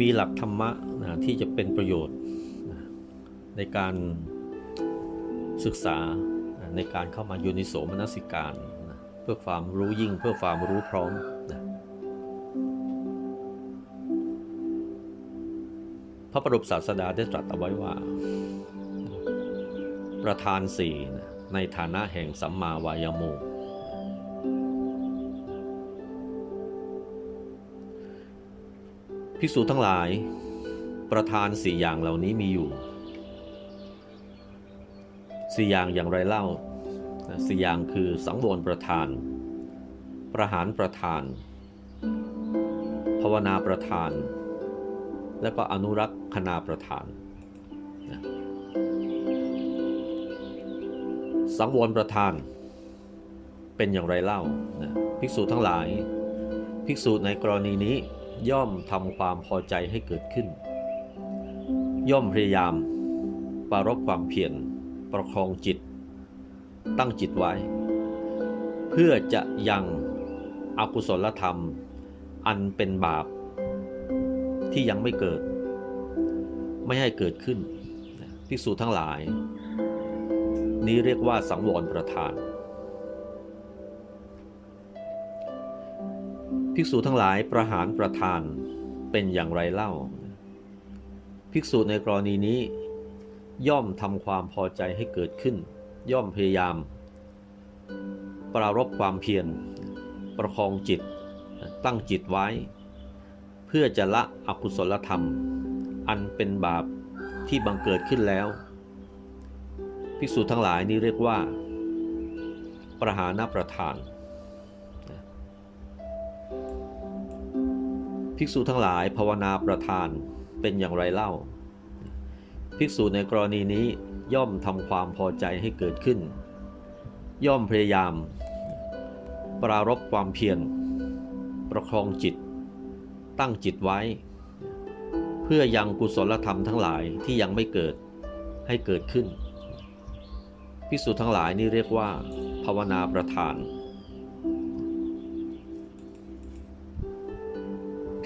มีหลักธรรมะนะที่จะเป็นประโยชน์นะในการศึกษานะในการเข้ามาโยนิโสมนสิการนะเพื่อความรู้ยิ่งเพื่อความรู้พร้อมนะพระปรบศาสดาได้ตรัสเอาไว้ว่า ประธานสี่นะในฐานะแห่งสัมมาวายโม ภิกษุทั้งหลาย ประธานสี่อย่างเหล่านี้มีอยู่สี่อย่างอย่างไรเล่าสี่อย่างคือสังวรประธาน ประหารประธาน ภาวนาประธาน และก็อนุรักษณาประธานสังวรประธาน เป็นอย่างไรเล่านะภิกษุทั้งหลาย ภิกษุในกรณีนี้ ย่อมทำความพอใจให้เกิดขึ้น ย่อมพยายามปรารบความเพียรประคองจิต ตั้งจิตไว้ เพื่อจะยังอกุศลธรรม อันเป็นบาป ที่ยังไม่เกิด ไม่ให้เกิดขึ้นภิกษุทั้งหลาย นี้เรียกว่าสังวรประธาน ภิกษุทั้งหลายประหารประธานเป็นอย่างไรเล่า ภิกษุในกรณีนี้ ย่อมทำความพอใจให้เกิดขึ้น ย่อมพยายาม ปรารบความเพียร ประคองจิต ตั้งจิตไว้ เพื่อจะละอกุศลธรรม อันเป็นบาปที่บังเกิดขึ้นแล้ว ภิกษุทั้งหลายนี้เรียกว่า ประหารประธาน ภิกษุทั้งหลายภาวนาประธานเป็นอย่างไรเล่า ภิกษุในกรณีนี้ย่อมทำความพอใจให้เกิดขึ้น ย่อมพยายาม ปรารบความเพียร ประคองจิต ตั้งจิตไว้ เพื่อยังกุศลธรรมทั้งหลายที่ยังไม่เกิดให้เกิดขึ้น ภิกษุทั้งหลายนี่เรียกว่า ภาวนาประธาน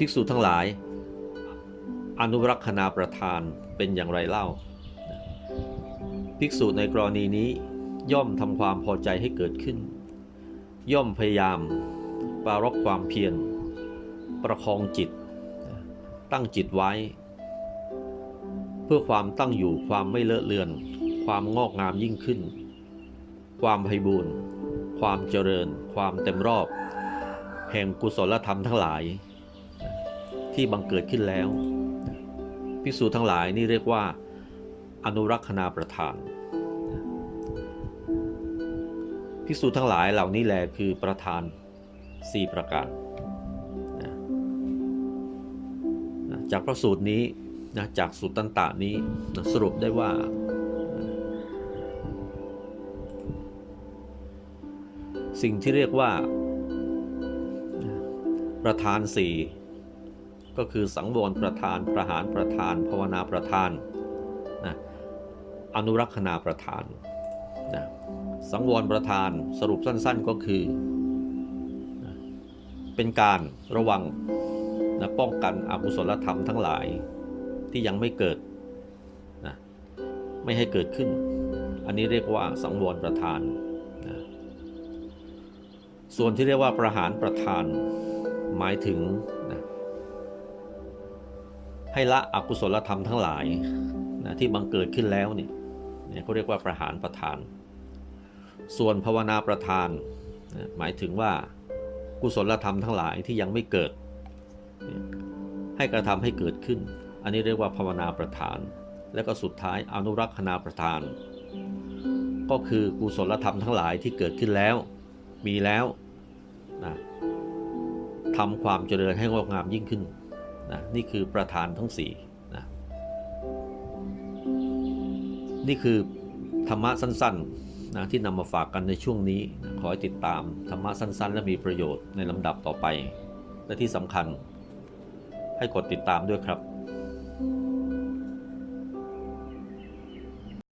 ภิกษุทั้งหลาย อนุรักษณาประธานเป็นอย่างไรเล่า ภิกษุในกรณีนี้ย่อมทำความพอใจให้เกิดขึ้น ย่อมพยายามปรารบความเพียร ประคองจิต ตั้งจิตไว้ เพื่อความตั้งอยู่ความไม่เลอะเลือน ความงอกงามยิ่งขึ้น ความไพบูรณ์ความเจริญ ความเต็มรอบ แห่งกุศลธรรมทั้งหลาย ที่บังเกิดขึ้นแล้ว ภิกษุทั้งหลายนี่เรียกว่า อนุรักษณาประธานภิกษุทั้งหลายเหล่านี้แหละคือประธาน 4 ประการนะจากพระสูตรนี้นะจากสุตตันตะนี้นะสรุปได้ว่า สิ่งที่เรียกว่า ประธานสี่ ก็คือสังวรประธาน ประหารประธาน ภาวนาประธานนะอนุรักษณาประธานนะสังวรประธานสรุปสั้นๆก็คือนะเป็นการระวังนะป้องกันอกุศลธรรมทั้งหลายที่ยังไม่เกิดนะไม่ให้เกิดขึ้น อันนี้เรียกว่าสังวรประธานนะส่วนที่เรียกว่าประหารประธาน หมายถึง ให้ละอกุศลธรรมทั้งหลายนะที่บังเกิดขึ้นแล้วเนี่ยเนี่ยเขาเรียกว่าประหารประธาน ส่วนภาวนาประธานนะหมายถึงว่ากุศลธรรมทั้งหลายที่ยังไม่เกิด ให้กระทำให้เกิดขึ้น อันนี้เรียกว่าภาวนาประธาน และก็สุดท้ายอนุรักษณาประธาน ก็คือกุศลธรรมทั้งหลายที่เกิดขึ้นแล้ว มีแล้วนะทำความเจริญให้งอกงามยิ่งขึ้น นะนี่คือประธานทั้ง4นะนี่คือธรรมะสั้นๆนะที่นำมาฝากกันในช่วงนี้นะขอให้ติดตามธรรมะสั้นๆ และมีประโยชน์ในลำดับต่อไป และที่สำคัญให้กดติดตามด้วยครับ